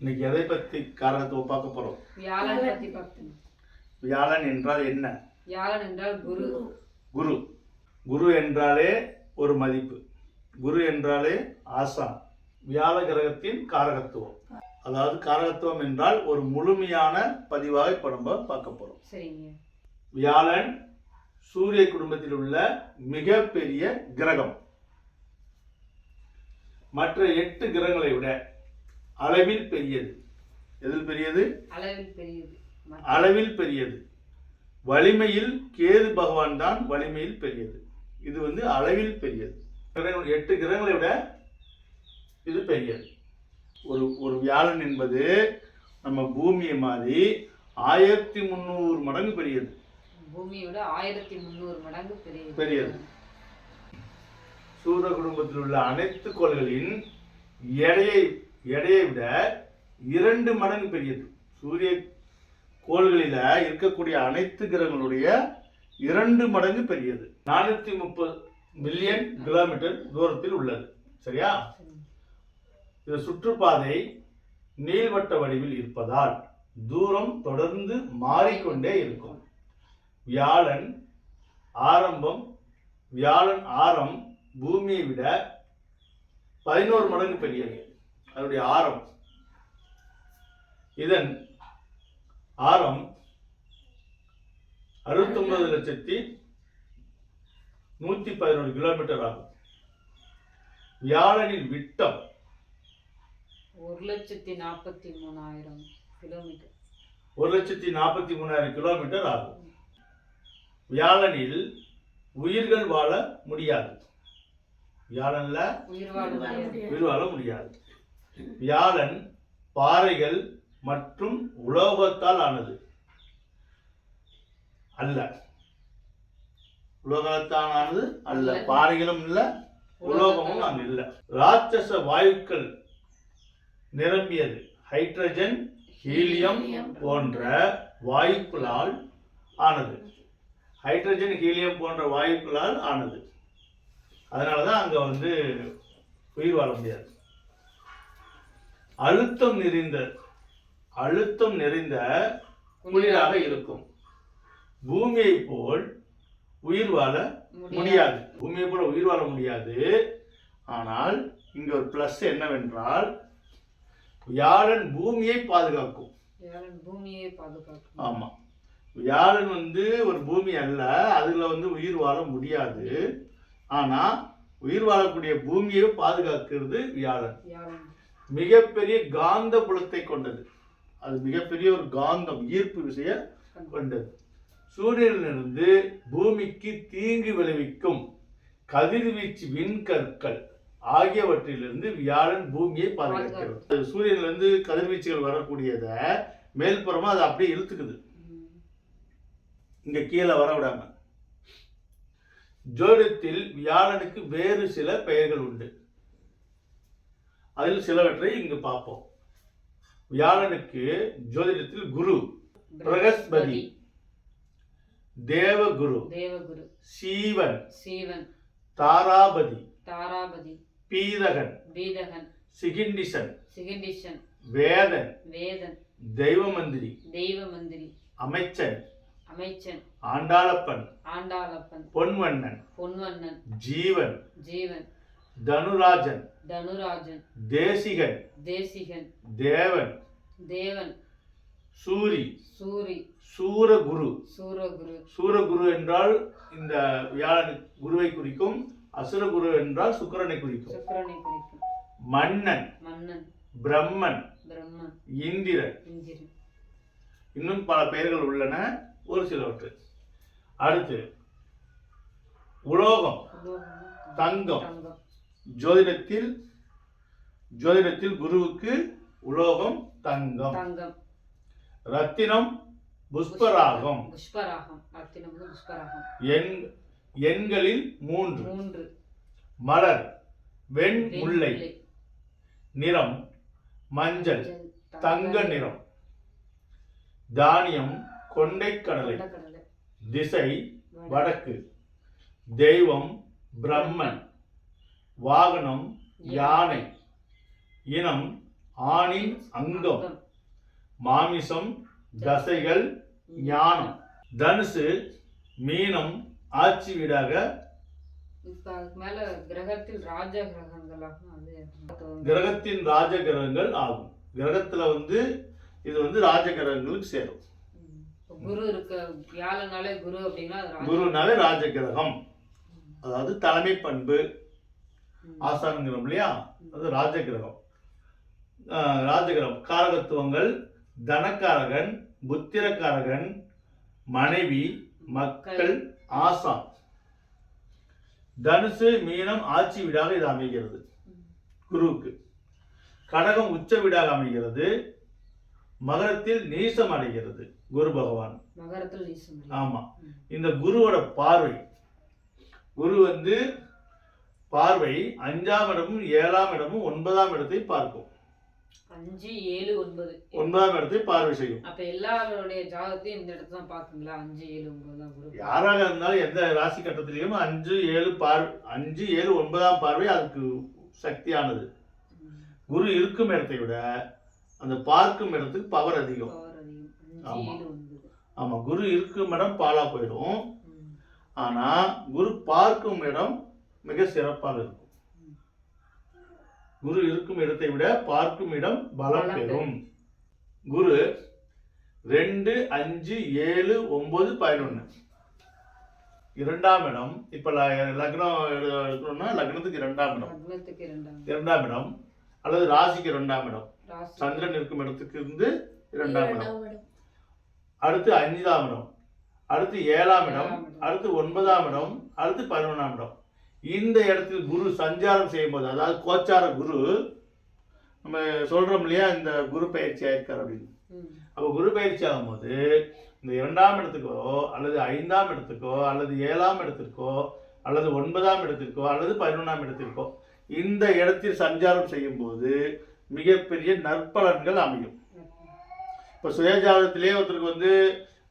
இன்னைக்கு எதை பற்றி காரணத்துவம் பார்க்க போகிறோம் வியாழன் பத்தி பார்த்தோம் வியாழன் என்றால் என்ன? வியாழன் என்றால் குரு. குரு. குரு. என்றாலே ஒரு மதிப்பு. குரு என்றாலே ஆசான். வியாழ கிரகத்தின் காரகத்துவம். அதாவது காரகத்துவம் என்றால் ஒரு முழுமையான பதிவாக இப்போ நம்ம பார்க்க போகிறோம் சரிங்க. வியாழன் சூரிய குடும்பத்தில் உள்ள மிகப்பெரிய கிரகம். மற்ற எட்டு கிரகங்களை விட அளவில் பெரியது. எதில் பெரியது? அளவில் பெரியது. அளவில் பெரியது. வலிமையில் கேது பகவான் தான் வலிமையில் பெரியது. இது வந்து அளவில் பெரியது. எட்டு கிரகங்களை விட இது பெரியது. ஒரு ஒரு வியாழன் என்பது நம்ம பூமியை மாதிரி ஆயிரத்தி முந்நூறு மடங்கு பெரியது. பூமியோட ஆயிரத்தி முந்நூறு மடங்கு பெரியது. பெரியது. சூரிய குடும்பத்தில் உள்ள அனைத்து கோள்களின் எடையை எடையை விட இரண்டு மடங்கு பெரியது. சூரிய கோள்களில் இருக்கக்கூடிய அனைத்து கிரகங்களுடைய இரண்டு மடங்கு பெரியது. நானூற்றி முப்பது மில்லியன் கிலோமீட்டர் தூரத்தில் உள்ளது. சரியா? இந்த சுற்றுப்பாதை நீள்வட்ட வடிவில் இருப்பதால் தூரம் தொடர்ந்து மாறிக்கொண்டே இருக்கும். வியாழன் ஆரம்பம் வியாழன் ஆரம் பூமியை விட பதினோரு மடங்கு பெரியது. அதனுடைய ஆரம். இதன் ஆரம் அறுபத்தொன்பது லட்சத்தி நூத்தி பதினோரு கிலோமீட்டர் ஆகும். வியாழனின் விட்டம் ஒரு லட்சத்தி நாற்பத்தி மூணாயிரம் கிலோமீட்டர். ஒரு லட்சத்தி நாற்பத்தி மூணாயிரம் கிலோமீட்டர் ஆகும். வியாழனில் உயிர்கள் வாழ முடியாது. வியாழன்ல உயிர் வாழ முடியாது. வியாழன் பாறைகள் மற்றும் உலோகத்தால் ஆனது. அல்ல. உலோகத்தால் ஆனது அல்ல. பாறைகளும் இல்ல உலோகமும் அங்கு இல்ல. ராட்சச வாயுக்கள் நிரம்பியது. ஹைட்ரஜன் ஹீலியம் போன்ற வாயுக்களால் ஆனது. ஹைட்ரஜன் ஹீலியம் போன்ற வாயுக்களால் ஆனது. அதனால தான் அங்கே வந்து உயிர் வாழ முடியாது. அழுத்தம் நிறைந்த அழுத்தம் நிறைந்த குளிராக இருக்கும். பூமியை போல் உயிர் வாழ முடியாது. பூமியை போல உயிர் வாழ முடியாது. ஆனால் இங்க ஒரு பிளஸ் என்னவென்றால் வியாழன் பூமியை பாதுகாக்கும். பூமியை பாதுகாக்கும். ஆமா. வியாழன் வந்து ஒரு பூமி அல்ல அதுல வந்து உயிர் வாழ முடியாது. ஆனா உயிர் வாழக்கூடிய பூமியை பாதுகாக்கிறது வியாழன். மிகப்பெரிய காந்த புலத்தை கொண்டது. அது மிகப்பெரிய ஒரு காந்தம் ஈர்ப்பு விசைய கொண்டது. சூரியனிலிருந்து பூமிக்கு தீங்கு விளைவிக்கும் கதிர்வீச்சு விண்கற்கள் ஆகியவற்றிலிருந்து வியாழன் பூமியை பாதுகாக்கிறது. அது சூரியனிலிருந்து கதிர்வீச்சுகள் வரக்கூடியதை மேல்புறமா அதை அப்படியே இழுத்துக்குது. இங்க கீழே வர விடாம. ஜோதிடத்தில் வியாழனுக்கு வேறு சில பெயர்கள் உண்டு. அதில் சிலவற்றை இங்கு பார்ப்போம். வியாழனுக்கு ஜோதிடத்தில் குரு பிரகஸ்பதி தேவகுரு தேவகுரு சீவன் சீவன் தாராபதி தாராபதி பீதகன் பீதகன் சிகிண்டிசன் சிகண்டிஷன் வேதன் வேதன் தெய்வமந்திரி தெய்வ மந்திரி அமைச்சன் அமைச்சன் ஆண்டாளப்பன் ஆண்டாளப்பன் பொன்வண்ணன் பொன்வண்ணன் ஜீவன் ஜீவன் தனுராஜன். தனுராஜன். தேசிகன். தேசிகன். தேவன். தேவன். சூரி. சூரி. சூரகுரு. சூரகுரு. சூரகுரு என்றால் இந்த வியாழன் குருவை குறிக்கும் அசுரகுரு என்றால் சுக்கிரனை குறிக்கும். சுக்கிரனை குறிக்கும். மன்னன். மன்னன். பிரம்மன். பிரம்மன். இந்திரன். இந்திரன். இன்னும் பல பெயர்கள் உள்ளன ஒரு சிலவற்று. அடுத்து உலோகம். தங்கம். ஜோதிடத்தில் ஜோதிடத்தில் குருவுக்கு உலோகம் தங்கம். தங்கம். ரத்தினம் புஷ்பராகம். புஷ்பராகம். ரத்தினம் புஷ்பராகம். எண் எண்களில் மூன்று. மூன்று. மலர் வெண் முல்லை. நிறம் மஞ்சள். தங்க நிறம். தானியம் கொண்டைக்கடலை திசை வடை, வடக்கு. தெய்வம் பிரம்மன். வாகனம் யானை இனம் ஆணின் அங்கம் மாமிசம் தசைகள் ஞானம். தனுசு மீனம் ஆட்சி வீடாக. கிரகத்தின் ராஜ கிரகங்கள் ஆகும். கிரகத்துல வந்து இது வந்து ராஜ கிரகங்களுக்கு சேரும். குரு இருக்க வியாழனாலே குரு அப்படின்னா குருனாலே ராஜ கிரகம். அதாவது தலைமை பண்பு ம். ஆசானங்கிறோம் இல்லையா? அது ராஜ கிரகம் ஆஹ் ராஜகிரகம். காரகத்துவங்கள் தனக்காரகன் புத்திரக்காரகன் மனைவி மக்கள் ஆசான். தனுசு மீனம் ஆட்சி வீடாக இது அமைகிறது. குருவுக்கு. கடகம் உச்ச வீடாக அமைகிறது. மகரத்தில் நீசம் அடைகிறது. குரு பகவான். ஆமா. இந்த குருவோட பார்வை. குரு வந்து பார்வை அஞ்சாம் இடமும் ஏழாம் இடமும் ஒன்பதாம் இடத்தை பார்க்கும். அஞ்சு ஏழு ஒன்பது. ஒன்பதாம் இடத்தை பார்வை செய்யும். அப்ப எல்லாருடைய ஜாதகத்தையும் இந்த இடத்துல தான் பாக்குங்களா அஞ்சு ஏழு ஒன்பது தான் குரு யாராக இருந்தாலும் எந்த ராசி கட்டத்திலையும் அஞ்சு ஏழு பார் அஞ்சு ஏழு ஒன்பதாம் பார்வை அதுக்கு சக்தியானது. குரு இருக்கும் இடத்தை விட அந்த பார்க்கும் இடத்துக்கு பவர் அதிகம். ஆமா. ஆமா குரு இருக்கும் இடம் பாலா போயிடும். ஆனா குரு பார்க்கும் இடம் மிக சிறப்பாக இருக்கும். குரு இருக்கும் இடத்தை விட பார்க்கும் இடம் பலம் பெறும். குரு ரெண்டு அஞ்சு ஏழு ஒன்பது பதினொன்னு. இரண்டாம் இடம். இப்ப ல- லக்னம் எடு- எடுக்கணும்னா லக்னத்துக்கு இரண்டாம் இடம். இரண்டாம் இரண்டாம் இடம். அல்லது ராசிக்கு இரண்டாம் இடம். சந்திரன் இருக்கும் இடத்துக்கு இருந்து இரண்டாம் இடம். அடுத்து அஞ்சாம் இடம். அடுத்து ஏழாம் இடம். ஏழாம் இடம். அடுத்து ஒன்பதாம் இடம். அடுத்து பதினொன்றாம் இடம். இந்த இடத்தில் குரு சஞ்சாரம் செய்யும்போது அதாவது கோச்சார குரு நம்ம சொல்றோம் இல்லையா இந்த குரு பயிற்சி ஆயிருக்கார் அப்படின்னு. அப்போ குரு பயிற்சி ஆகும்போது இந்த இரண்டாம் இடத்துக்கோ அல்லது ஐந்தாம் இடத்துக்கோ அல்லது ஏழாம் இடத்திற்கோ அல்லது ஒன்பதாம் இடத்திற்கோ அல்லது பதினொன்றாம் இடத்திற்கோ இந்த இடத்தில் சஞ்சாரம் செய்யும்போது மிகப்பெரிய நற்பலன்கள் அமையும் இப்போ சுயஜாதத்திலே ஒருத்தருக்கு வந்து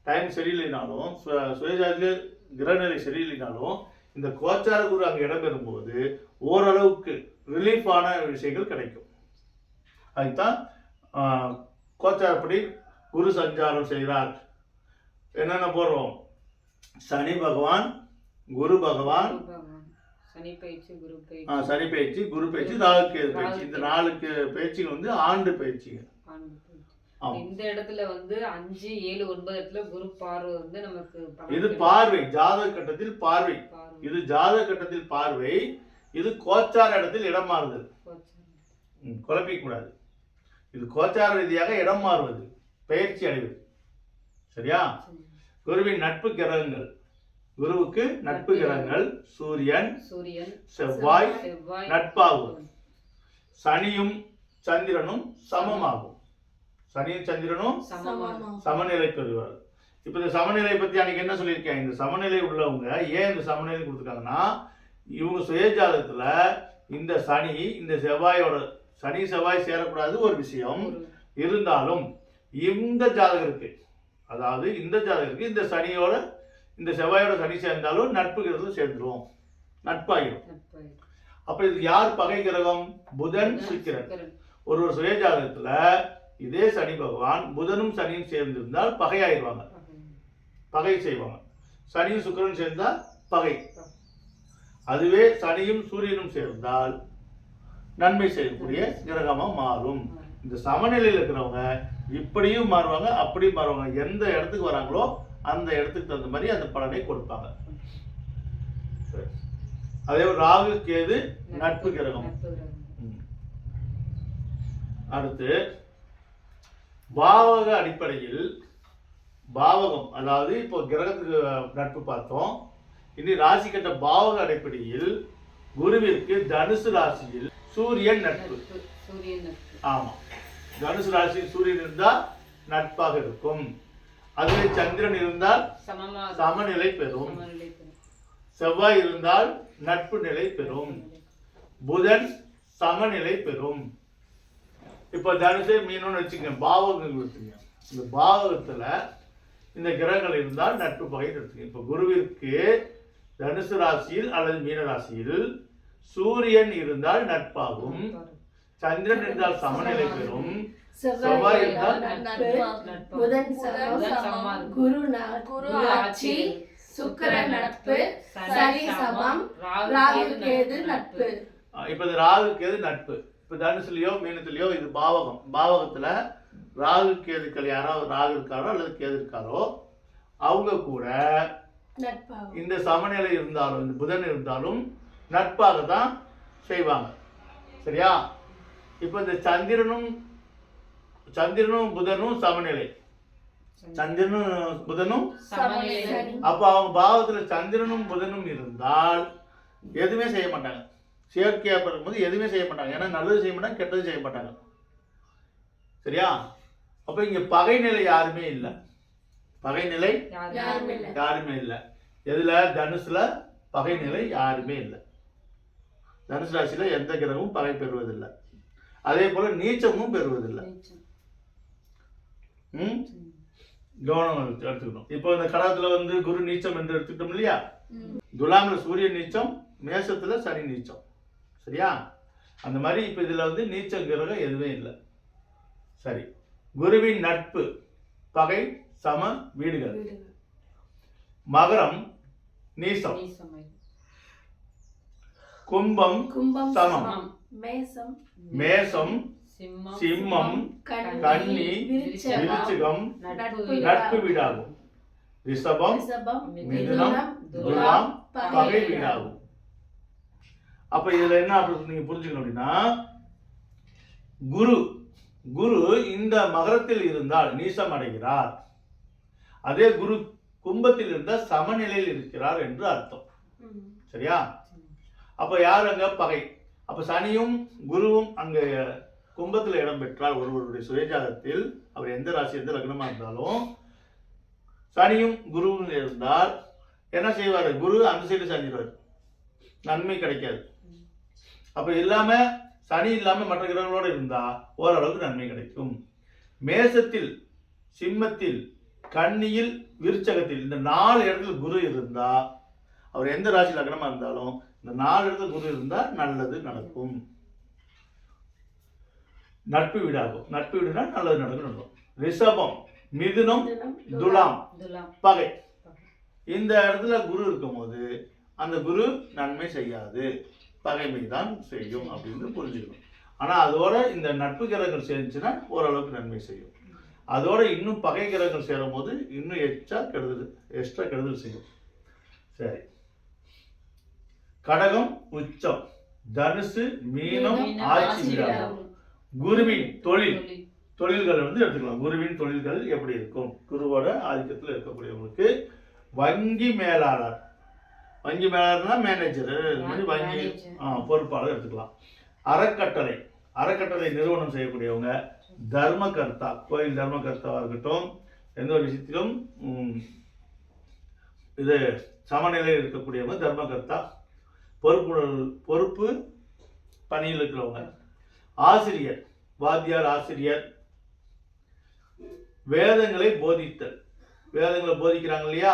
டைம் சரியில்லைனாலும் சுயஜாதத்திலே கிரகநிலை சரியில்லைனாலும் இந்த கோச்சார குரு அங்கே இடம்பெறும்போது ஓரளவுக்கு ரிலீஃபான விஷயங்கள் கிடைக்கும் அதுதான் கோச்சாரப்படி குரு சஞ்சாரம் செய்கிறார் என்னென்ன போடுறோம் சனி பகவான் குரு பகவான். சனி பயிற்சி குரு பயிற்சி பயிற்சி குரு பயிற்சி இந்த ராகு. நாலுக்கு பயிற்சிகள் வந்து ஆண்டு பயிற்சிங்க ஆண்டு பயிற்சி. ஆமா இந்த இடத்துல வந்து அஞ்சு ஏழு ஒன்பது இடத்துல குரு பார்வை வந்து நமக்கு இது. பார்வை ஜாதக கட்டத்தில் பார்வை. இது ஜாதக கட்டத்தில் பார்வை இது கோச்சார இடத்தில் இடம் மாறுதல். குழப்பிக்க கூடாது. இது கோச்சார ரீதியாக இடம் மாறுவது பயிற்சி அடைவது. சரியா? சரி. குருவின் நட்பு கிரகங்கள். குருவுக்கு நட்பு கிரகங்கள். சூரியன் சூரியன் செவ்வாய் செவ்வாய் நட்பாகும். சனியும் சந்திரனும் சமமாகும். சனியும் சந்திரனும். சமநிலை. பெறுவார். இப்போ இந்த சமநிலை பத்தி அன்னைக்கு என்ன சொல்லியிருக்கேன்? இந்த சமநிலை உள்ளவங்க ஏன் இந்த சமநிலை கொடுத்துருக்காங்கன்னா இவங்க சுயஜாதகத்துல இந்த சனி இந்த செவ்வாயோட சனி செவ்வாய் சேரக்கூடாது ஒரு விஷயம். இருந்தாலும் இந்த ஜாதகருக்கு அதாவது இந்த ஜாதகருக்கு இந்த சனியோட இந்த செவ்வாயோட சனி சேர்ந்தாலும் நட்பு கிரகத்தில் சேர்ந்துரும். நட்பாகிடும். அப்ப இது யார் பகை கிரகம்? புதன் சுக்கிரன். சுக்கிரன். ஒரு ஒரு சுயஜாதகத்துல இதே சனி பகவான் புதனும் சனியும் சேர்ந்திருந்தால் பகையாயிருவாங்க பகை. செய்வாங்க சனியும் சுக்கிரனும் சேர்ந்தா பகை அதுவே சனியும் சூரியனும் சேர்ந்தால் நன்மை செய்யக்கூடிய கிரகமா மாறும் இந்த சமநிலையில் இருக்கிறவங்க இப்படியும் மாறுவாங்க அப்படியும் மாறுவாங்க எந்த இடத்துக்கு வராங்களோ அந்த இடத்துக்கு தகுந்த மாதிரி அந்த பலனை கொடுப்பாங்க. அதே ராகு கேது நட்பு கிரகம். அடுத்து பாவக அடிப்படையில் பாவகம் அதாவது இப்போ கிரகத்துக்கு நட்பு பார்த்தோம். இனி ராசி கட்ட பாவக அடிப்படையில் குருவிற்கு தனுசு ராசியில் சூரியன் நட்பு. நட்பு சூரியன் நட்பு. ஆமா. தனுசு ராசியில் சூரியன் இருந்தால் நட்பாக இருக்கும். அதுவே சந்திரன் இருந்தால் சமநிலை பெறும். செவ்வாய் இருந்தால் நட்பு நிலை பெறும். புதன் சமநிலை பெறும். இப்போ தனுசு மீனம்னு வச்சுக்கங்க பாவகங்கள் வச்சுங்க இந்த பாவகத்துல இந்த கிரகங்கள் இருந்தால் நட்பு பகை எடுத்துங்க இப்போ குருவிற்கு தனுசு ராசியில் அல்லது மீன ராசியில் சூரியன் இருந்தால் நட்பாகும் சந்திரன் இருந்தால் சமநிலை பெறும் செவ்வாய் நட்பு. புதன். குரு குரு ஆட்சி சுக்கிரன் நட்பு சனி சமம் ராகு ராகு கேது கேது நட்பு. இப்ப இந்த ராகுக்கு எது நட்பு. இப்ப தனுசுலயோ மீனத்திலயோ இது பாவகம். பாவகத்துல ராகு கேதுக்கள் யாராவது ராகு இருக்காரோ அல்லது கேது இருக்காரோ அவங்க கூட நட்பாகும் இந்த சமநிலை இருந்தாலும் இந்த புதன் இருந்தாலும் நட்பாக தான் செய்வாங்க. சரியா? இப்போ இந்த சந்திரனும் சந்திரனும் புதனும் சமநிலை. சந்திரனும் புதனும் அப்போ அவங்க பாவத்துல சந்திரனும் புதனும் இருந்தால் எதுவுமே செய்ய மாட்டாங்க. செயற்கையாக இருக்கும்போது எதுவுமே செய்ய மாட்டாங்க. ஏன்னா நல்லது செய்ய மாட்டாங்க கெட்டது செய்ய மாட்டாங்க. சரியா? அப்போ இங்க பகைநிலை யாருமே இல்லை. பகைநிலை யாருமே இல்ல. யாருமே இல்லை. எதுல? தனுசுல பகைநிலை யாருமே இல்லை. தனுசு ராசியில எந்த கிரகமும் பகை பெறுவதில்லை. அதே போல நீச்சமும் பெறுவதில்லை. ம்? கவனம் எடுத்து- எடுத்துக்கணும். இப்போ இந்த கடகத்துல வந்து குரு நீச்சம் என்று எடுத்துக்கிட்டோம் இல்லையா. துலாம்ல சூரிய நீச்சம் மேசத்துல சனி நீச்சம். சரியா? அந்த மாதிரி இப்போ இதுல வந்து நீச்சம் கிரகம் எதுவுமே இல்லை. சரி. குருவின் நட்பு பகை சம வீடுகள். மகரம் நீசம். கும்பம் கும்பம் சமம். மேசம் மேசம் சிம்மம் கன்னி விருச்சகம் நட்பு வீடாகும். ரிஷபம் ரிஷபம் மிதுனம் துலாம் பகை வீடாகும். அப்போ இதில் என்ன அப்படி நீங்கள் புரிஞ்சுக்கணும் அப்படின்னா குரு குரு இந்த மகரத்தில் இருந்தால் நீசம் அடைகிறார். அதே குரு கும்பத்தில் இருந்தால் சமநிலையில் இருக்கிறார் என்று அர்த்தம். சரியா? அப்போ யார் அங்கே? பகை. அப்போ சனியும் குருவும் அங்கே கும்பத்தில் இடம் பெற்றால் ஒருவருடைய சுயஜாதத்தில் அவர் எந்த ராசி எந்த லக்னமாக இருந்தாலும் சனியும் குருவும் இருந்தால் என்ன செய்வார் குரு அந்த சைடு சாஞ்சிடுவார் நன்மை கிடைக்காது. அப்ப இல்லாம சனி இல்லாம மற்ற கிரகங்களோட இருந்தா ஓரளவுக்கு நன்மை கிடைக்கும். மேசத்தில் சிம்மத்தில் கன்னியில் விருச்சகத்தில் இந்த நாலு இடத்துல குரு இருந்தா அவர் எந்த ராசி லக்னமா இருந்தாலும் இந்த நாலு இடத்துல குரு இருந்தா நல்லது நடக்கும். நட்பு வீடாகும். நட்பு வீடுனா நல்லது நடக்கும் நடக்கும் ரிஷபம் மிதுனம் துலாம் துலாம். பகை. இந்த இடத்துல குரு இருக்கும்போது அந்த குரு நன்மை செய்யாது. பகைமை தான் செய்யும் அப்படின்னு புரிஞ்சுக்கணும். ஆனா அதோட இந்த நட்பு கிரகங்கள் சேர்ந்துச்சுன்னா ஓரளவுக்கு நன்மை செய்யும். அதோட இன்னும் பகை கிரகங்கள் சேரும் போது இன்னும் எக்ஸ்ட்ரா கெடுதல் எக்ஸ்ட்ரா கெடுதல் செய்யும். சரி. கடகம் உச்சம். தனுசு மீனம் ஆட்சி. குருவின் தொழில். தொழில். தொழில்கள் வந்து எடுத்துக்கலாம். குருவின் தொழில்கள் எப்படி இருக்கும்? குருவோட ஆதிக்கத்தில் இருக்கக்கூடியவங்களுக்கு வங்கி மேலாளர் வங்கி மேலாளர்னா மேனேஜர் வங்கி பொறுப்பாளர் எடுத்துக்கலாம். அறக்கட்டளை அறக்கட்டளை நிறுவனம் செய்யக்கூடியவங்க தர்மகர்த்தா கோயில் தர்மகர்த்தாவாக இருக்கட்டும் எந்த ஒரு விஷயத்திலும் இது சமநிலையில் இருக்கக்கூடியவங்க தர்மகர்த்தா பொறுப்பு பொறுப்பு பணியில் இருக்கிறவங்க. ஆசிரியர் வாத்தியார் ஆசிரியர் வேதங்களை போதித்தல். வேதங்களை போதிக்கிறாங்க இல்லையா?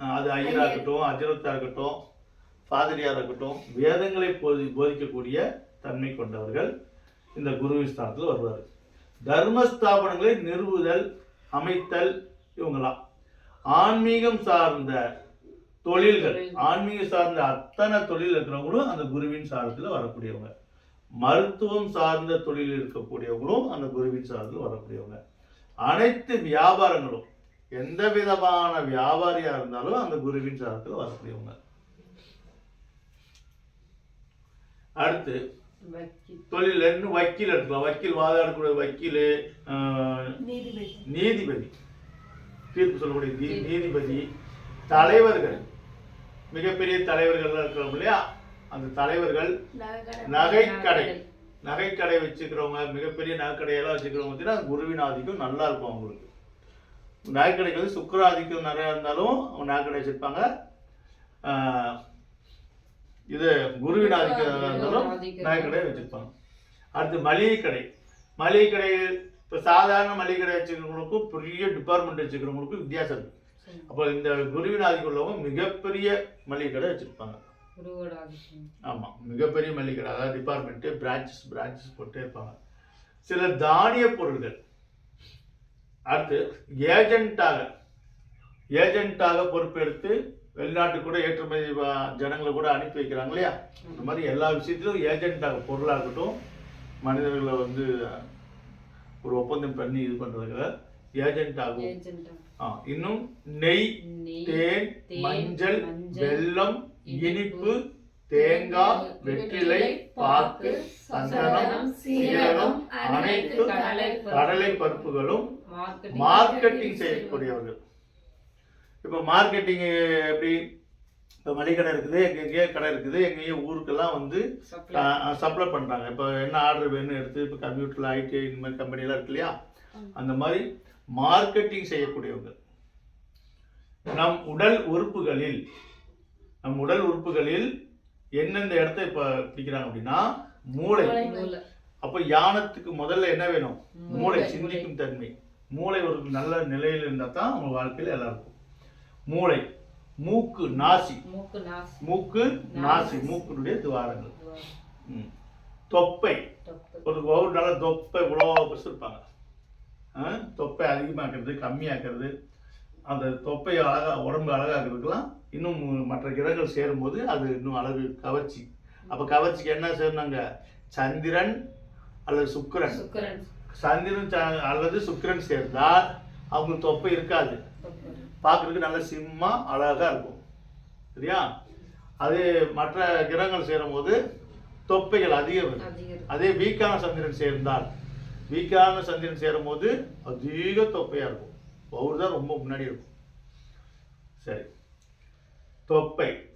அது ஐயரா இருக்கட்டும் அஜரத்தா இருக்கட்டும் பாதிரியார் இருக்கட்டும் வேதங்களை போதி போதிக்கக்கூடிய தன்மை கொண்டவர்கள் இந்த குரு ஸ்தானத்தில் வருவார். தர்மஸ்தாபனங்களை நிறுவுதல் அமைத்தல் இவங்களாம் ஆன்மீகம் சார்ந்த தொழில்கள் தொழில். ஆன்மீகம் சார்ந்த அத்தனை தொழில் இருக்கிறவங்களும் அந்த குருவின் சாரத்தில் வரக்கூடியவங்க. மருத்துவம் சார்ந்த தொழில் இருக்கக்கூடியவங்களும் அந்த குருவின் சார்பில் வரக்கூடியவங்க. அனைத்து வியாபாரங்களும் எந்த விதமான வியாபாரியா இருந்தாலும் அந்த குருவின் சாரத்தில் வரக்கூடியவங்க. அடுத்து. தொழில் இன்னும் வக்கீல் எடுத்துக்கலாம் வக்கீல் வாதாடக்கூடிய வக்கீல் நீதிபதி. தீர்ப்பு சொல்லக்கூடிய நீதிபதி. தலைவர்கள். மிகப்பெரிய தலைவர்கள்லாம் இருக்கிறோம் இல்லையா? அந்த தலைவர்கள் நகைக்கடை. நகைக்கடை. வச்சுக்கிறவங்க மிகப்பெரிய நகைக்கடையெல்லாம் வச்சுக்கிறவங்க பார்த்தீங்கன்னா குருவின் ஆதிக்கம் நல்லா இருக்கும் அவங்களுக்கு. நகைக்கடைக்கு வந்து சுக்கிர ஆதிக்கம் நிறையா இருந்தாலும் நகைக்கடை வச்சிருப்பாங்க. இது குருவின் ஆதிக்கம் இருந்தாலும். நகைக்கடை வச்சிருப்பாங்க. அடுத்து மளிகை கடை மளிகை கடை இப்போ சாதாரண மளிகை கடை வச்சுக்கிறவங்களுக்கும் பெரிய டிபார்ட்மெண்ட் வச்சுக்கிறவங்களுக்கும் வித்தியாசம் இருக்கு. சரி. அப்போ இந்த குருவின் ஆதிக்கம் உள்ளவங்க மிகப்பெரிய மளிகை கடை வச்சிருப்பாங்க ஆமாம் மிகப்பெரிய மல்லிகை அதாவது டிபார்ட்மெண்ட்டு பிரான்ச்சஸ் பிரான்ச்சஸ் போட்டே இருப்பாங்க. சில தானிய பொருள்கள். அடுத்து ஏஜென்ட்டாக ஏஜென்ட்டாக பொறுப்பெடுத்து வெளிநாட்டுக்கு கூட ஏற்றுமதி ஜனங்களை கூட அனுப்பி வைக்கிறாங்க இல்லையா? இந்த மாதிரி எல்லா விஷயத்திலும் ஏஜென்ட்டாக பொருளாக இருக்கட்டும் மனிதர்களை வந்து ஒரு ஒப்பந்தம் பண்ணி இது பண்ணுறதுக்கு ஏஜென்ட் ஆகும் இன்னும் நெய் தேன் மஞ்சள் வெல்லம் இனிப்பு, தேங்காய் வெற்றிலை பாக்கு சந்தனம் சீரகம் அனைத்து கடலை பருப்புகளும் மார்க்கெட்டிங் செய்யக்கூடியவர்கள். இப்போ மார்க்கெட்டிங் எப்படி? இப்போ மளிகை இருக்குது எங்கெங்கேயோ கடை இருக்குது எங்கேயோ ஊருக்கெல்லாம் வந்து சப்ளை பண்ணுறாங்க இப்போ என்ன ஆர்டர் வேணும் எடுத்து இப்போ கம்ப்யூட்டரில் ஐடி இந்த மாதிரி கம்பெனிலாம் இருக்கு இல்லையா? அந்த மாதிரி மார்க்கெட்டிங் செய்யக்கூடியவங்க. நம் உடல் உறுப்புகளில் நம் உடல் உறுப்புகளில் எந்தெந்த இடத்த இப்போ பிடிக்கிறாங்க அப்படின்னா மூளை. அப்போ யானத்துக்கு முதல்ல என்ன வேணும்? மூளை. சிந்திக்கும் தன்மை. மூளை ஒரு நல்ல நிலையில் இருந்தால் தான் அவங்க வாழ்க்கையில் எல்லாம் இருக்கும். மூளை மூக்கு நாசி. மூக்கு நாசி. மூக்கு நாசி. மூக்கினுடைய துவாரங்கள். தொப்பை. ஒரு ஒரு நல்ல தொப்பை இவ்வளோ ஆ? தொப்பை அதிகமாக்குறது கம்மியாக்குறது. அந்த தொப்பை அழகா உடம்பு அழகாக்குறதுக்கெல்லாம் இன்னும் மற்ற கிரகங்கள் சேரும்போது அது இன்னும் அழகு கவர்ச்சி. அப்போ கவர்ச்சிக்கு என்ன சேர்ந்தாங்க? சந்திரன் அல்லது சுக்கிரன். சுக்கரன். சந்திரன் ச- அல்லது சுக்கிரன் சேர்ந்தால் அவங்களுக்கு தொப்பை இருக்காது. பார்க்கறதுக்கு நல்ல சிம்மா அழகா இருக்கும். சரியா? அது மற்ற கிரகங்கள் சேரும்போது தொப்பைகள் அதிகம் இருக்கும் அதே வீக்கான சந்திரன் சேர்ந்தால் வீக்கான சந்திரன் சேரும்போது அதிக தொப்பையா இருக்கும். பவுர் தான் ரொம்ப முன்னாடி இருக்கும். சரி. தொப்பை.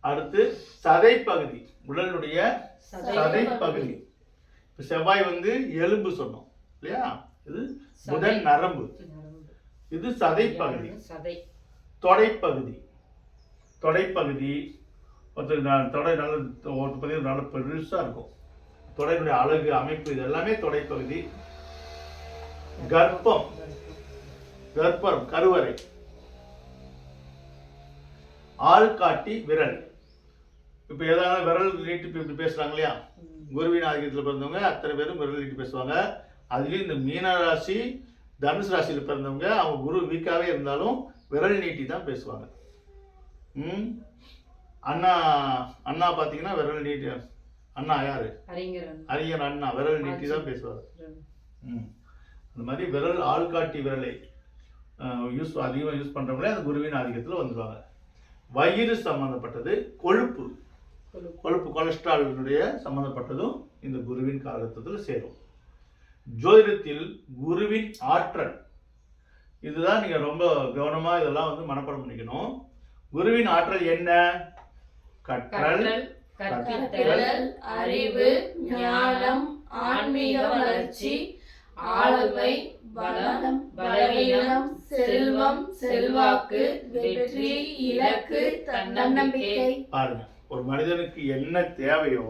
அடுத்து சதைப்பகுதி. உடலுடைய சதைப்பகுதி. இப்போ செவ்வாய் வந்து எலும்பு சொன்னோம் இல்லையா? இது புதன் நரம்பு. இது சதைப்பகுதி. சதை. தொடைப்பகுதி. தொடைப்பகுதி ஒருத்தர் தொடை நல்ல ஒருத்தர் பார்த்தீங்கன்னா நல்ல பெருசாக இருக்கும். தொடையினுடைய அழகு அமைப்பு இது எல்லாமே தொடைப்பகுதி. கர்ப்பம். கர்ப்பம் கருவறை. ஆள்காட்டி விரல். இப்போ ஏதாவது விரல் நீட்டி இப்ப இப்படி பேசுறாங்க இல்லையா? குருவின் ஆதிக்கத்தில் பிறந்தவங்க அத்தனை பேரும் விரல் நீட்டி பேசுவாங்க. அதுலேயும் இந்த மீன ராசி தனுசு ராசியில் பிறந்தவங்க அவங்க குரு வீக்காகவே இருந்தாலும் விரல் நீட்டி தான் பேசுவாங்க. ம்? அண்ணா அண்ணா பார்த்தீங்கன்னா விரல் நீட்டி அண்ணா யாரு? அறிஞர் அண்ணா விரல் நீட்டி தான் பேசுவார். ம். அந்த மாதிரி விரல் ஆள்காட்டி விரலை யூஸ் அதிகமாக யூஸ் பண்ணுறவங்களே அந்த குருவின் ஆதிக்கத்தில் வந்துடுவாங்க வயிறு சம்மந்தப்பட்டது கொழுப்பு. கொழுப்பு. கொலஸ்ட்ராலினுடைய சம்மந்தப்பட்டதும் இந்த குருவின் காலகட்டத்தில் சேரும். ஜோதிடத்தில் குருவின் ஆற்றல். இதுதான் நீங்கள் ரொம்ப கவனமாக இதெல்லாம் வந்து மனப்பாடம் பண்ணிக்கணும். குருவின் ஆற்றல் என்ன? கற்றல் கற்றல் அறிவு ஞானம் ஆன்மீக வளர்ச்சி ஆளுமை பலம் பலவீனம் செல்வம் செல்வாக்கு வெற்றி இலக்கு பாருங்க ஒரு மனிதனுக்கு என்ன தேவையோ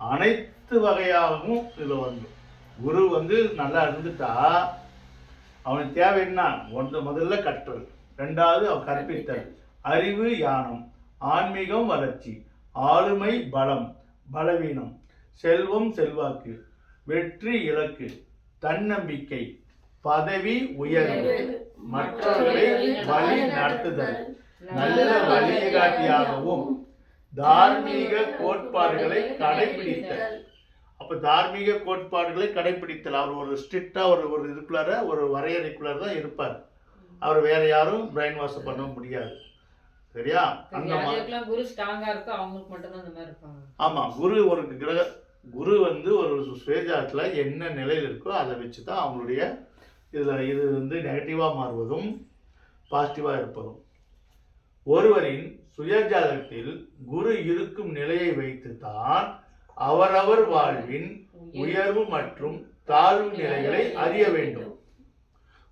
அனைத்து வகையாகவும் இதில் வந்து. குரு வந்து நல்லா இருந்துட்டா அவனுக்கு தேவை என்ன? ஒன்று முதல்ல கற்றல் ரெண்டாவது அவன் கற்பித்தல். அறிவு யானம் ஆன்மீகம் வளர்ச்சி ஆளுமை பலம் பலவீனம் செல்வம் செல்வாக்கு வெற்றி இலக்கு தன்னம்பிக்கை பதவி உயர்வு மற்றவர்களை வழி நடத்துதல். நல்ல வழிகாட்டியாகவும் தார்மீக கோட்பாடுகளை கடைபிடித்தல். அப்ப தார்மீக கோட்பாடுகளை கடைபிடித்தல். அவர் ஒரு ஸ்ட்ரிக்டா ஒரு ஒரு இதுக்குள்ளார ஒரு வரையறைக்குள்ளார தான் இருப்பார். அவர் வேற யாரும் பிரைன் வாஷ் பண்ண முடியாது. சரியா? அந்த குரு ஸ்ட்ராங்கா இருக்கோ? அவங்களுக்கு மட்டும்தான் இந்த மாதிரி இருப்பாங்க. ஆமா குரு ஒரு கிரக குரு வந்து ஒரு சுவேஜாத்துல என்ன நிலையில் இருக்கோ அதை வச்சு தான் அவங்களுடைய இதுல இது வந்து நெகட்டிவா மாறுவதும் பாசிட்டிவா இருப்பதும். ஒருவரின் சுயஜாதகத்தில் குரு இருக்கும் நிலையை வைத்து தான் அவரவர் வாழ்வின் உயர்வு மற்றும் தாழ்வு நிலைகளை அறிய வேண்டும்.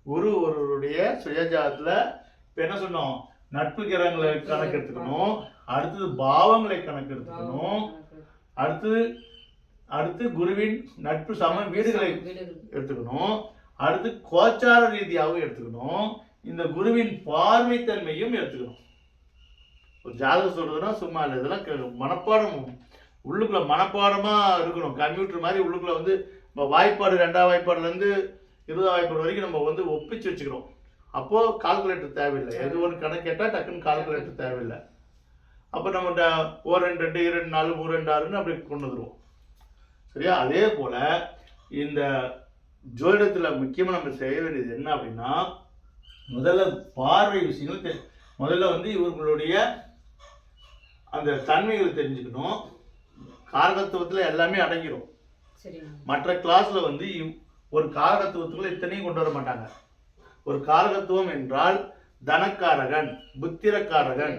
குரு ஒருவருடைய சுயஜாதத்துல இப்ப என்ன சொன்னோம்? நட்பு கிரகங்களை கணக்கு எடுத்துக்கணும் அடுத்தது பாவங்களை கணக்கு எடுத்துக்கணும் அடுத்தது அடுத்து குருவின் நட்பு சம வீடுகளை எடுத்துக்கணும். அடுத்து கோச்சார ரீதியாகவும் எடுத்துக்கணும். இந்த குருவின் பார்வை தன்மையும் எடுத்துக்கணும். ஒரு ஜாதகம் சொல்றதுன்னா சும்மா இல்லை. இதெல்லாம் மனப்பாடம். உள்ளுக்குள்ள மனப்பாடமா இருக்கணும். கம்ப்யூட்டர் மாதிரி உள்ளுக்குள்ள வந்து நம்ம வாய்ப்பாடு ரெண்டாம் வாய்ப்பாடுலேருந்து இருபதாம் வாய்ப்பாடு வரைக்கும் நம்ம வந்து ஒப்பிச்சு வச்சுக்கிறோம். அப்போ கால்குலேட்டர் தேவையில்லை. எது ஒன்று கணக்கு கேட்டால் டக்குன்னு கால்குலேட்டர் தேவையில்லை. அப்போ நம்ம ஓ ரெண்டு ரெண்டு இரண்டு நாலு மூணு ரெண்டு ஆறுன்னு அப்படி கொண்டு வந்துடுவோம் சரியா? அதே போல இந்த ஜோதிடத்தில் முக்கியமாக நம்ம செய்ய வேண்டியது என்ன அப்படின்னா முதல்ல பார்வை விஷயங்கள் முதல்ல வந்து இவர்களுடைய அந்த தன்மைகளை தெரிஞ்சுக்கணும். காரகத்துவத்தில் எல்லாமே அடங்கிடும் மற்ற கிளாஸ்ல வந்து ஒரு காரகத்துவத்துக்குள்ள இத்தனையும் கொண்டு வர மாட்டாங்க. ஒரு காரகத்துவம் என்றால் தனக்காரகன் புத்திரக்காரகன்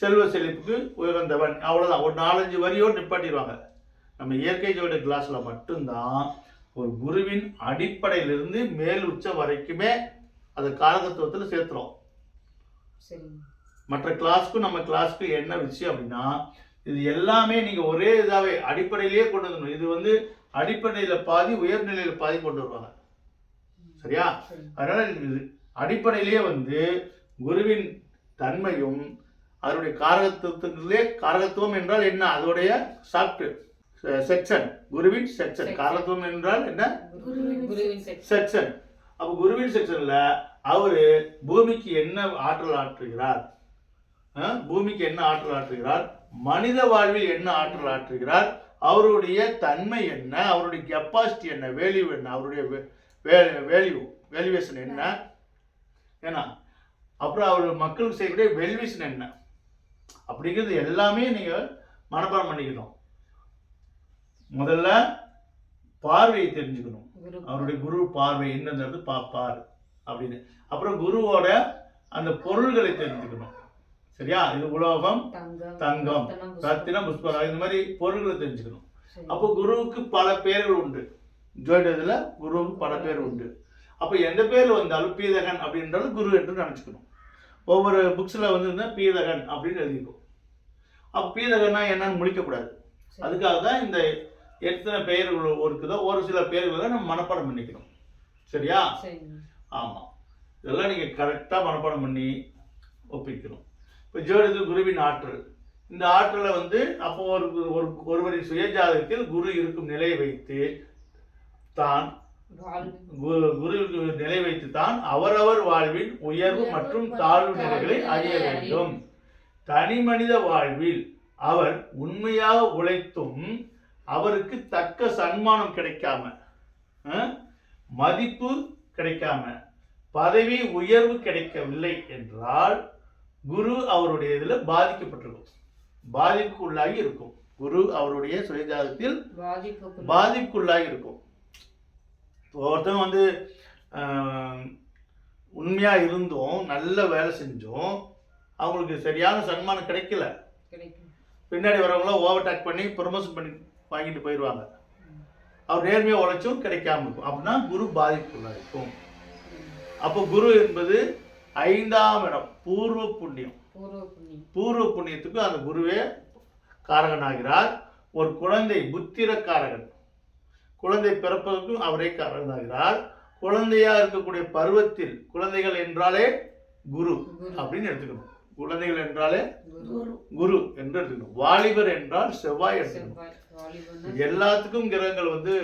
செல்வ செழிப்புக்கு உயர்ந்தவன் அவ்வளவுதான். ஒரு நாலஞ்சு வரியோடு நிப்பாட்டிடுவாங்க. நம்ம இயற்கை ஜோட கிளாஸ்ல மட்டும்தான் ஒரு குருவின் அடிப்படையிலிருந்து மேல் உச்சம் வரைக்குமே அது காரகத்துவத்தில் சேர்த்துறோம். மற்ற கிளாஸ்க்கும் நம்ம கிளாஸ்க்கு என்ன விஷயம் அப்படின்னா இது எல்லாமே நீங்க ஒரே இதாவே அடிப்படையிலேயே கொண்டு வரணும் இது வந்து அடிப்படையில பாதி உயர்நிலையில பாதி கொண்டு வருவாங்க. சரியா? அதனால இது அடிப்படையிலேயே வந்து குருவின் தன்மையும் அதனுடைய காரகத்துவத்திலே காரகத்துவம் என்றால் என்ன? அதோடைய சாப்ட் செக்ஷன் குருவின் செக்ஷன். காரகத்துவம் என்றால் என்ன? குருவின் குருவின் செக்ஷன் அப்போ குருவின் செக்ஷன்ல அவரு பூமிக்கு என்ன ஆற்றல் ஆற்றுகிறார்? பூமிக்கு என்ன ஆற்றல் ஆற்றுகிறார்? மனித வாழ்வில் என்ன ஆற்றல் ஆற்றுகிறார்? அவருடைய தன்மை என்ன? அவருடைய கெப்பாசிட்டி என்ன? வேல்யூ என்ன? அவருடைய வேல்யூ வேல்யூவேஷன் என்ன? ஏன்னா அப்புறம் அவர் மக்களுக்கு செய்யக்கூடிய வெல்விஷன் என்ன? அப்படிங்கிறது எல்லாமே நீங்கள் மனப்பாடம் பண்ணிக்கணும். முதல்ல பார்வையை தெரிஞ்சுக்கணும். அவருடைய குரு பார்வை என்னன்றது பார்ப்பார் அப்படின்னு. அப்புறம் குருவோட அந்த பொருள்களை தெரிஞ்சுக்கணும். சரியா? இது உலோகம் தங்கம் ரத்தினம், புஷ்பம். இந்த மாதிரி பொருள்களை தெரிஞ்சுக்கணும். அப்போ குருவுக்கு பல பேர்கள் உண்டு. ஜோதிடத்துல குருவுக்கு பல பேர் உண்டு. அப்போ எந்த பேர் வந்தாலும் பீதகன் அப்படின்றது குரு என்று நினச்சிக்கணும். ஒவ்வொரு புக்ஸில் வந்து பீதகன் அப்படின்னு எழுதிக்கும் அப்போ பீதகன்னா என்னன்னு முழிக்கக்கூடாது. சரி. அதுக்காக தான் இந்த எத்தனை பெயர்கள் இருக்குதோ ஒரு சில பெயர்களை நம்ம மனப்பாடம் பண்ணிக்கணும். சரியா? ஆமாம் இதெல்லாம் நீங்கள் கரெக்டாக மனப்பாடம் பண்ணி ஒப்பிக்கணும். இப்போ ஜோதிடத்தில் குருவின் ஆற்றல். இந்த ஆற்றலை வந்து அப்போ ஒரு ஒரு ஒருவரின் சுயஜாதகத்தில் குரு இருக்கும் நிலையை வைத்து தான் வாழ்வு கு- குருவுக்கு நிலை வைத்து தான் அவரவர் வாழ்வின் உயர்வு மற்றும் தாழ்வு நிலைகளை அறிய வேண்டும். தனி மனித வாழ்வில் அவர் உண்மையாக உழைத்தும் அவருக்கு தக்க சன்மானம் கிடைக்காம மதிப்பு கிடைக்காம பதவி உயர்வு கிடைக்கவில்லை என்றால் குரு அவருடைய இதில் பாதிக்கப்பட்டிருக்கும். பாதிப்புக்குள்ளாகி இருக்கும். குரு அவருடைய சுயஜாதத்தில் பாதிப்புக்குள்ள பாதிப்புக்குள்ளாகி இருக்கும். ஒருத்தன் வந்து ஆஹ், உண்மையா இருந்தும் நல்ல வேலை செஞ்சும் அவங்களுக்கு சரியான சன்மானம் கிடைக்கல. பின்னாடி வரவங்களாம் ஓவர்டேக் பண்ணி ப்ரொமோஷன் பண்ணி வாங்கிட்டு போயிடுவாங்க அவர் நேர்மையாக உழைச்சும் கிடைக்காம இருக்கும். அப்படின்னா குரு பாதிப்புக்குள்ளாக இருக்கும். அப்போ குரு என்பது ஐந்தாம் இடம் பூர்வ புண்ணியம். பூர்வ புண்ணியத்துக்கு அந்த குருவே காரகனாகிறார். ஒரு குழந்தை புத்திரக்காரகன். குழந்தை பிறப்பதற்கும் அவரே காரகனாகிறார். குழந்தையா இருக்கக்கூடிய பருவத்தில் குழந்தைகள் என்றாலே குரு அப்படின்னு எடுத்துக்கணும். குழந்தைகள் என்றாலே குரு. குரு. என்று எடுத்துக்கணும். வாலிபர் என்றால் செவ்வாய் எடுத்துக்கணும். எல்லாத்துக்கும் கிரகங்கள் வந்து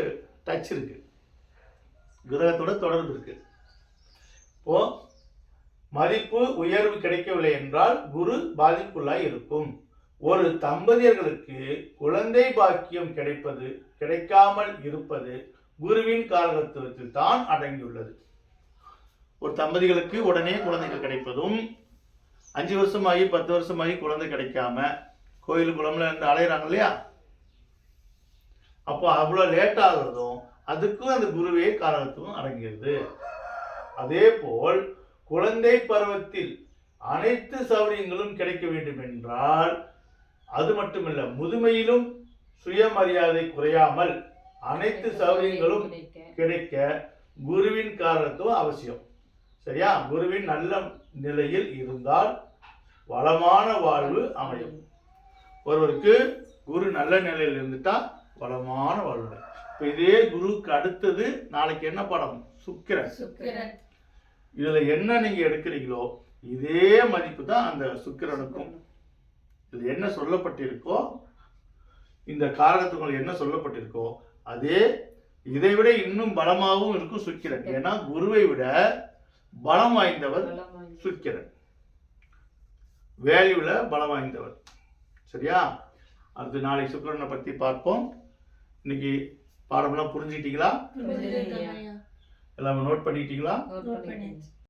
டச் இருக்கு. கிரகத்தோட தொடர்பு இருக்கு. இப்போ மதிப்பு உயர்வு கிடைக்கவில்லை என்றால் குரு பாதிப்புள்ளாய் இருக்கும். ஒரு தம்பதியர்களுக்கு குழந்தை பாக்கியம் கிடைப்பது கிடைக்காமல் இருப்பது குருவின் காரகத்துவத்தில் தான் அடங்கியுள்ளது. ஒரு தம்பதிகளுக்கு உடனே குழந்தைகள் கிடைப்பதும் அஞ்சு வருஷமாகி பத்து வருஷமாகி குழந்தை கிடைக்காம கோயில் குளம்ல இருந்து அலையிறாங்க இல்லையா? அப்போ அவ்வளோ லேட் ஆகுறதும் அதுக்கும் அந்த குருவே காரணத்துவம் அடங்கியது. அதே போல் குழந்தை பருவத்தில் அனைத்து சௌகரியங்களும் கிடைக்க வேண்டும் என்றால் அது மட்டுமல்ல முதுமையிலும் சுயமரியாதை குறையாமல் அனைத்து சௌகரியங்களும் கிடைக்க. குருவின் காரணத்துவம் அவசியம். சரியா? குருவின் நல்ல நிலையில் இருந்தால் வளமான வாழ்வு அமையும். ஒருவருக்கு குரு நல்ல நிலையில் இருந்துட்டா வளமான வாழ்வு. இப்போ இதே குருவுக்கு அடுத்தது நாளைக்கு என்ன படம்? சுக்கிரன். இதுல என்ன நீங்க எடுக்கிறீங்களோ இதே மதிப்பு தான் அந்த சுக்கிரனுக்கும். இது என்ன சொல்லப்பட்டிருக்கோ இந்த காரகத்துக்குள்ள என்ன சொல்லப்பட்டிருக்கோ அதே இதை விட இன்னும் பலமாகவும் இருக்கும் சுக்கிரன். ஏன்னா குருவை விட பலம் வாய்ந்தவர். சுக்கிரன். வேல்யூல பலம் வாய்ந்தவர். சரியா? அடுத்து நாளை சுக்கிரனை பத்தி பார்ப்போம். இன்னைக்கு பாடமெல்லாம் புரிஞ்சுக்கிட்டீங்களா. எல்லாமே நோட் பண்ணிட்டீங்களா?